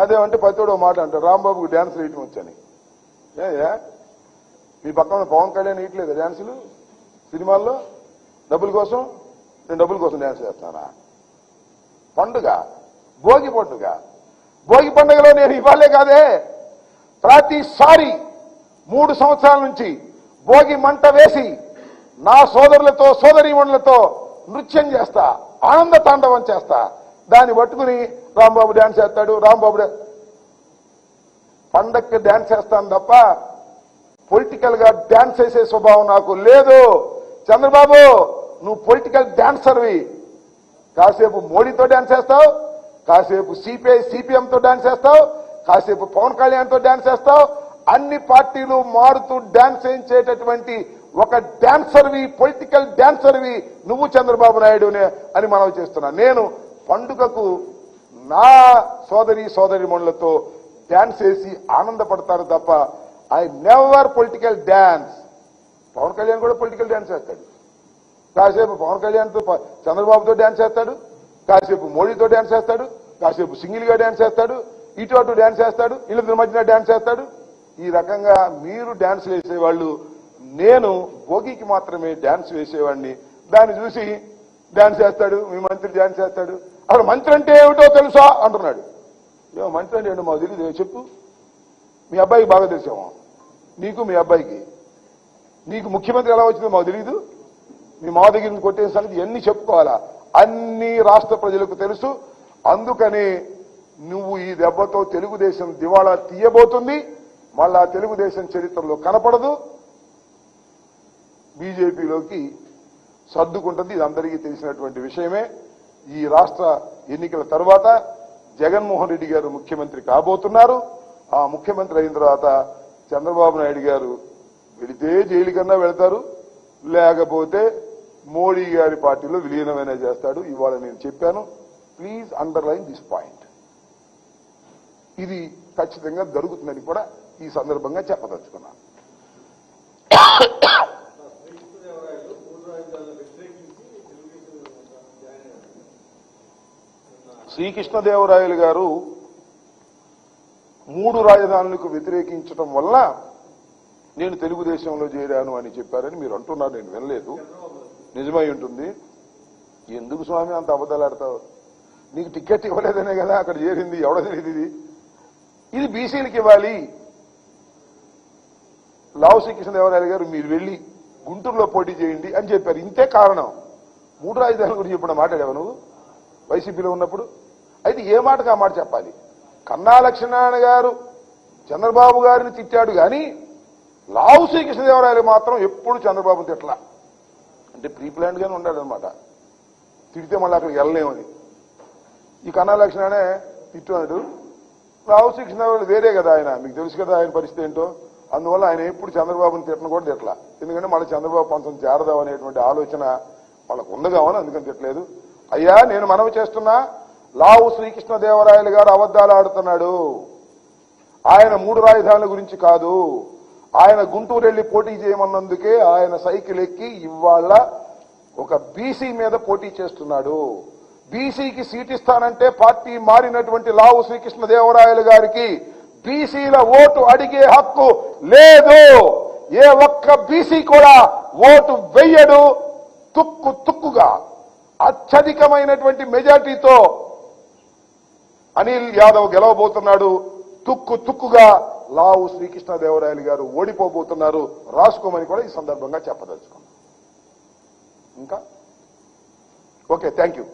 అదేమంటే పతివాడు మాట అంటారు. రాంబాబుకి డ్యాన్స్ వేయటం వచ్చని. మీ పక్కన పవన్ కళ్యాణ్ వేయట్లేదు డ్యాన్సులు సినిమాల్లో? డబ్బుల కోసం? నేను డబ్బుల కోసం డ్యాన్స్ చేస్తానా? పండుగ. భోగి పండుగ. భోగి పండుగలో నేను ఇవ్వాలే కాదే. ప్రతిసారి మూడు సంవత్సరాల నుంచి భోగి మంట వేసి నా సోదరులతో సోదరీమణులతో నృత్యం చేస్తా ఆనంద తాండవం చేస్తా. దాన్ని పట్టుకుని రాంబాబు డ్యాన్స్ చేస్తాడు రాంబాబు పండక్కి డ్యాన్స్ చేస్తాను తప్ప పొలిటికల్గా డ్యాన్స్ చేసే స్వభావం నాకు లేదు. చంద్రబాబు నువ్వు పొలిటికల్ డ్యాన్సర్వి కాసేపు మోడీతో డ్యాన్స్ చేస్తావు కాసేపు సిపిఐ సిపిఎంతో డ్యాన్స్ చేస్తావు కాసేపు పవన్ కళ్యాణ్తో డ్యాన్స్ చేస్తావు. అన్ని పార్టీలు మారుతూ డ్యాన్స్ చేయించేటటువంటి ఒక డ్యాన్సర్వి పొలిటికల్ డ్యాన్సర్వి నువ్వు చంద్రబాబు నాయుడునే అని మనం చేస్తున్నా. నేను పండుగకు నా సోదరి సోదరిమణులతో డ్యాన్స్ వేసి ఆనందపడతాను తప్ప I never political dance Pawan Kalyan కూడా పొలిటికల్ డ్యాన్స్ వేస్తాడు కాసేపు పవన్ కళ్యాణ్తో చంద్రబాబుతో డ్యాన్స్ చేస్తాడు. కాసేపు మోడీతో డ్యాన్స్ చేస్తాడు. కాసేపు సింగిల్గా డ్యాన్స్ చేస్తాడు. ఇటు అటు డ్యాన్స్ చేస్తాడు. వీళ్ళిద్దరి మధ్యన డ్యాన్స్ చేస్తాడు. ఈ రకంగా మీరు డ్యాన్స్ వేసేవాళ్ళు నేను భోగికి మాత్రమే డ్యాన్స్ వేసేవాడిని దాన్ని చూసి డ్యాన్స్ చేస్తాడు మీ మంత్రి డ్యాన్స్ చేస్తాడు. అసలు మంత్రి అంటే ఏమిటో తెలుసా? అంటున్నాడు. ఏమో మంత్రి అంటే ఏంటో మాకు తెలియదు చెప్పు. మీ అబ్బాయికి బాగా తెలిసాము నీకు మీ అబ్బాయికి. నీకు ముఖ్యమంత్రి ఎలా వచ్చిందో మాకు తెలియదు మీ మా దగ్గర నుంచి కొట్టే సంగతి ఎన్ని చెప్పుకోవాలా? అన్ని రాష్ట్ర ప్రజలకు తెలుసు. అందుకని నువ్వు ఈ దెబ్బతో తెలుగుదేశం దివాళా తీయబోతుంది. మళ్ళా తెలుగుదేశం చరిత్రలో కనపడదు. బీజేపీలోకి సర్దుకుంటుంది. ఇది అందరికీ తెలిసినటువంటి విషయమే. ఈ రాష్ట్ర ఎన్నికల తర్వాత జగన్మోహన్ రెడ్డి గారు ముఖ్యమంత్రి కాబోతున్నారు. ఆ ముఖ్యమంత్రి అయిన తర్వాత చంద్రబాబు నాయుడు గారు వెళితే జైలు కన్నా వెళతారు. లేకపోతే మోడీ గారి పార్టీలో విలీనమైన చేస్తాడు. ఇవాళ నేను చెప్పాను. Please underline this point. ఇది ఖచ్చితంగా జరుగుతుందని కూడా ఈ సందర్భంగా చెప్పదలుచుకున్నాను. శ్రీకృష్ణదేవరాయలు గారు మూడు రాజధానులకు వ్యతిరేకించడం వల్ల నేను తెలుగుదేశంలో చేరాను అని చెప్పారని మీరు అంటున్నారు నేను వినలేదు. నిజమై ఉంటుంది. ఎందుకు స్వామి అంత అబద్ధాలాడతావు? నీకు టికెట్ ఇవ్వలేదనే కదా అక్కడ చేరింది ఎవడ తెలియదు ఇది. ఇది బీసీలకు ఇవ్వాలి. లావు శ్రీకృష్ణదేవరాయలు గారు మీరు వెళ్ళి గుంటూరులో పోటీ చేయండి అని చెప్పారు. ఇంతే కారణం. మూడు రాజధానుల గురించి ఇప్పుడు మాట్లాడావు నువ్వు? వైసీపీలో ఉన్నప్పుడు? అయితే ఏ మాటకు ఆ మాట చెప్పాలి? కన్నా లక్ష్మీనారాయణ గారు చంద్రబాబు గారిని తిట్టాడు కానీ లావు శ్రీకృష్ణదేవరాయలు మాత్రం ఎప్పుడు చంద్రబాబు తిట్టలా. అంటే ప్రీ ప్లాన్డ్ గానే ఉన్నాడనమాట తిడితే మళ్ళీ అక్కడికి వెళ్ళలేమని ఈ కన్నా లక్ష్మణనే తిట్టున్నాడు. రావు శ్రీకృష్ణదేవరాయలు వేరే కదా ఆయన. మీకు తెలుసు కదా ఆయన పరిస్థితి ఏంటో? అందువల్ల ఆయన ఎప్పుడు చంద్రబాబుని తిట్టను కూడా తిట్టలా. ఎందుకంటే మళ్ళీ చంద్రబాబు పంచం చేరదాం అనేటువంటి ఆలోచన వాళ్ళకు ఉండదామని అందుకని తిట్టలేదు. అయ్యా నేను మనవి చేస్తున్నా. లావు శ్రీకృష్ణదేవరాయలు గారు అబద్ధాలు ఆడుతున్నాడు. ఆయన మూడు రాజధానుల గురించి కాదు. ఆయన గుంటూరు వెళ్ళి పోటీ చేయమన్నందుకే ఆయన సైకిల్ ఎక్కి ఇవాళ ఒక బీసీ మీద పోటీ చేస్తున్నాడు. బీసీకి సీట్ ఇస్తానంటే పార్టీ మారినటువంటి లావు శ్రీకృష్ణదేవరాయలు గారికి బీసీల ఓటు అడిగే హక్కు లేదు. ఏ ఒక్క బీసీ కూడా ఓటు వెయ్యడు. తుక్కు తుక్కుగా అత్యధికమైనటువంటి మెజార్టీతో అనిల్ యాదవ్ గెలవబోతున్నాడు. తుక్కు తుక్కుగా లావు శ్రీకృష్ణదేవరాయలు గారు ఓడిపోబోతున్నారు. రాసుకోమని కూడా ఈ సందర్భంగా చెప్పదలుచుకున్నాం. ఇంకా? Okay thank you.